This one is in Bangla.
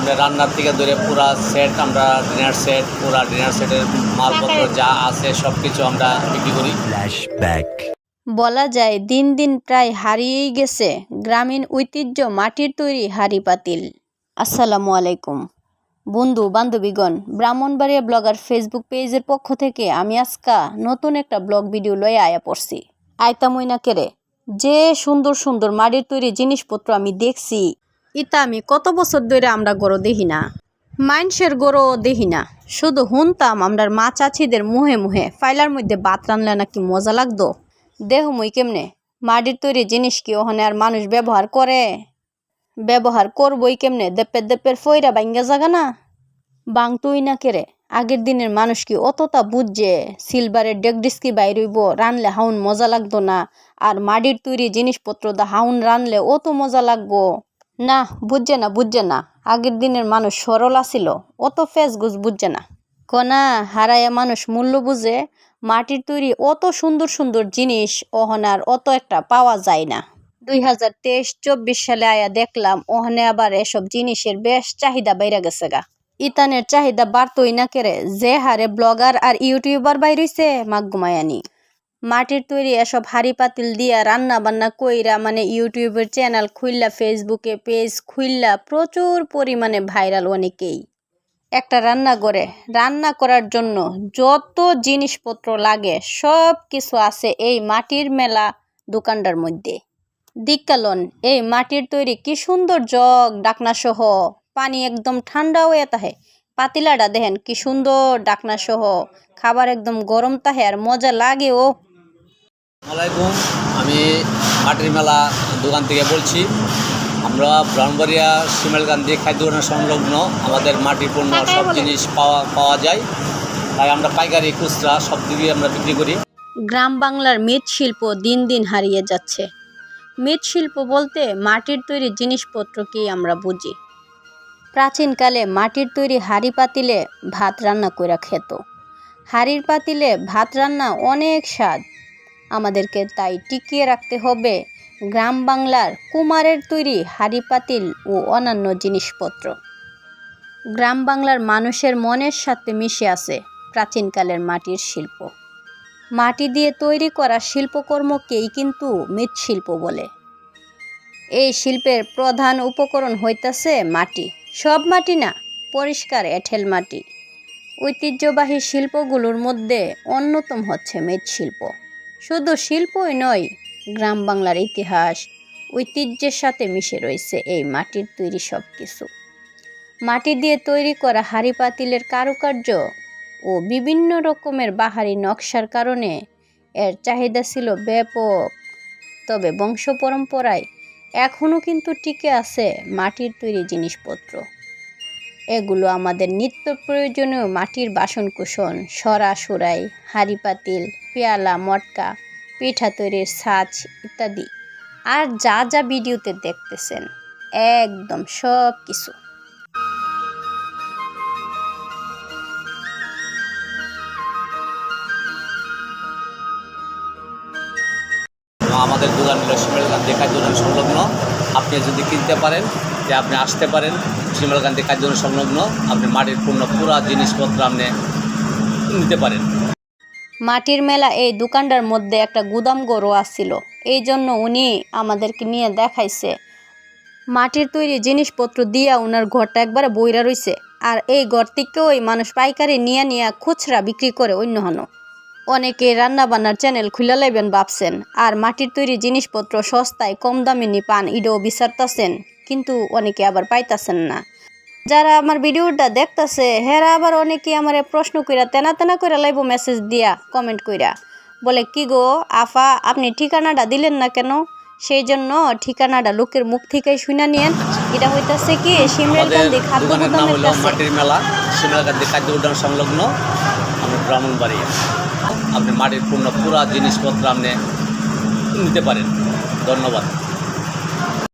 আমরা রান্নার থেকে ধরে পুরা সেট আমরা ডিনার সেট পুরা ডিনার সেটের মালপত্র যা আছে সব কিছু আমরা বিক্রি করি. বলা যায় দিন দিন প্রায় হারিয়েই গেছে গ্রামীণ ঐতিহ্য মাটির তৈরি হাড়ি পাতিল। আসসালামু আলাইকুম। বন্ধু বান্ধবীগণ ব্রাহ্মণবাড়িয়া ব্লগার ফেসবুক পেজের পক্ষ থেকে আমি আজকা নতুন একটা ব্লগ ভিডিও লয়ে আয়া পড়ছি। আয়তা মইনা কেরে যে সুন্দর সুন্দর মাটির তৈরি জিনিসপত্র আমি দেখছি ইতা আমি কত বছর ধরে আমরা গরো দেখি না। মাইনসের গরো দেখি না। শুধু শুনতাম আমরা মা চাচিদের মুহে মুহে ফাইলার মধ্যে বাত রানলে নাকি মজা লাগতো। দেহ মুই কেমনে? মাটির তৈরি জিনিস কি ওখানে আর মানুষ ব্যবহার করে? ব্যবহার করবই কেমনে? দেপের দেপের ফইরা বাইঙ্গা জাগা না? বাং তুই না কেরে আগের দিনের মানুষ কি অতটা বুঝছে সিলভারের ডেকডিস্কি বাইরইব রানলে হাউন মজা লাগতো না। আর মাটির তৈরি জিনিসপত্র দা হাউন রানলে অত মজা লাগবো। না, বুঝছে না বুঝছে না। আগের দিনের মানুষ সরল আছিল, অত ফেস গুজ বুঝছে না। কনা, হারায়া মানুষ মূল্য বুঝে, মাটির তৈরি অত সুন্দর সুন্দর জিনিস ওহনার অত একটা পাওয়া যায় না। দুই হাজার তেইশ চব্বিশ সালে আয়া দেখলাম ওহনে আবার এসব জিনিসের বেশ চাহিদা বাইরে গেছে গা। ইতানের চাহিদা বাড়তই না কেরে যে হারে ব্লগার আর ইউটিউবার বাইরেছে মাগুমায়ানি মাটির তৈরি এসব হাড়ি পাতিল দিয়া রান্না বান্না কইরা মানে ইউটিউবের চ্যানেল খুললা ফেসবুকে পেজ খুললা প্রচুর পরিমাণে ভাইরাল অনেকেই। একটা রান্না করে রান্না করার জন্য যত জিনিসপত্র লাগে, সব কিছু আছে এই মাটির মেলা দোকানটার মধ্যে। দিক্কালন, এই মাটির তৈরি কি সুন্দর জগ ডাকনা সহ পানি একদম ঠান্ডা হয়ে তাহে। পাতিলাটা দেখেন কি সুন্দর ডাকনা সহ খাবার একদম গরম তাহে আর মজা লাগে ও আসসালামাইকুম আমি মাটির মেলা দোকান থেকে বলছি। আমরা ব্রাহ্মণবাড়িয়া শিমেলকান্দি খাদ্য সংলগ্ন আমাদের মাটির পণ্য সব জিনিস পাওয়া পাওয়া যায়। তাই আমরা পাইকারি খুচরা সব দিকে আমরা বিক্রি করি। গ্রাম বাংলার মৃৎশিল্প দিন দিন হারিয়ে যাচ্ছে। মৃৎশিল্প বলতে মাটির তৈরি জিনিসপত্রকেই আমরা বুঝি। প্রাচীনকালে মাটির তৈরি হাঁড়ি পাতিলে ভাত রান্না কইরা খেত। হাঁড়ির পাতিলে ভাত রান্না অনেক স্বাদ। আমাদেরকে তাই টিকিয়ে রাখতে হবে। গ্রাম বাংলার কুমারের তৈরি হাঁড়ি পাতিল ও অন্যান্য জিনিসপত্র। গ্রাম বাংলার মানুষের মনের সাথে মিশে আছে প্রাচীনকালের মাটির শিল্প। মাটি দিয়ে তৈরি করা শিল্পকর্মকেই কিন্তু মৃৎশিল্প বলে। এই শিল্পের প্রধান উপকরণ হইতাছে মাটি। সব মাটি না, পরিষ্কার এঁঠেল মাটি। ঐতিহ্যবাহী শিল্পগুলোর মধ্যে অন্যতম হচ্ছে মৃৎশিল্প। শুধু শিল্পই নয়, গ্রাম বাংলার ইতিহাস, ঐতিহ্যের সাথে মিশে রয়েছে এই মাটির তৈরি সব কিছু মাটি দিয়ে তৈরি করা হাঁড়ি পাতিলের কারুকার্য ও বিভিন্ন রকমের বাহারি নকশার কারণে এর চাহিদা ছিল ব্যাপক। তবে বংশ পরম্পরায় এখনও কিন্তু টিকে আছে মাটির তৈরি জিনিসপত্র। এগুলো আমাদের নিত্য প্রয়োজনীয় মাটির বাসনকুসন, সরা সুরাই, হাঁড়ি পাতিল, পেয়ালা, মটকা, পিঠা তৈরির ছাঁচ ইত্যাদি। আর যা যা ভিডিওতে দেখতেছেন, একদম সব কিছু। আমাদের শিমেলকান্দি খাদ্য দোকান সংলগ্ন। আপনি যদি কিনতে পারেন যে আপনি আসতে পারেন শিমেলকান্দি খাদ্য দোকান সংলগ্ন, আপনি মাটির পণ্য, পুরা জিনিসপত্র আপনি নিতে পারেন। মাটির মেলা এই দোকানটার মধ্যে একটা গুদাম গরু আসছিল। এই জন্য উনি আমাদেরকে নিয়ে দেখাইছে। মাটির তৈরি জিনিসপত্র দিয়া ওনার ঘরটা একবারে বইরা রইছে। আর এই ঘর থেকেও ওই মানুষ পাইকারি নিয়ে নিয়ে খুচরা বিক্রি করে অন্য হানো। অনেকে রান্না বান্নার চ্যানেল খুলে লাইবেন ভাবছেন, আর মাটির তৈরি জিনিসপত্র সস্তায় কম দামে নি পান, ইডও বিচারতাছেন। কিন্তু অনেকে আবার পাইতাছেন না। যারা আমার ভিডিওটা দেখতাছে হেরা আবার অনেকে আমার প্রশ্ন কইরা তেনা তেনা কইরা লাইব মেসেজ দিয়া কমেন্ট কইরা। বলে কি গো আফা আপনি ঠিকানাটা দিলেন না কেন? সেই জন্য ঠিকানাটা লোকের মুখ থেকে শুনে নিয়েন। এটা হইতাছে কি খাদ্য দোকানের গুদামের কাছে। মাটির মেলা খাদ্য উদ্যান সংলগ্ন আমরা আপনি মাটির পণ্য পুরা জিনিসপত্র আপনি নিতে পারেন। ধন্যবাদ।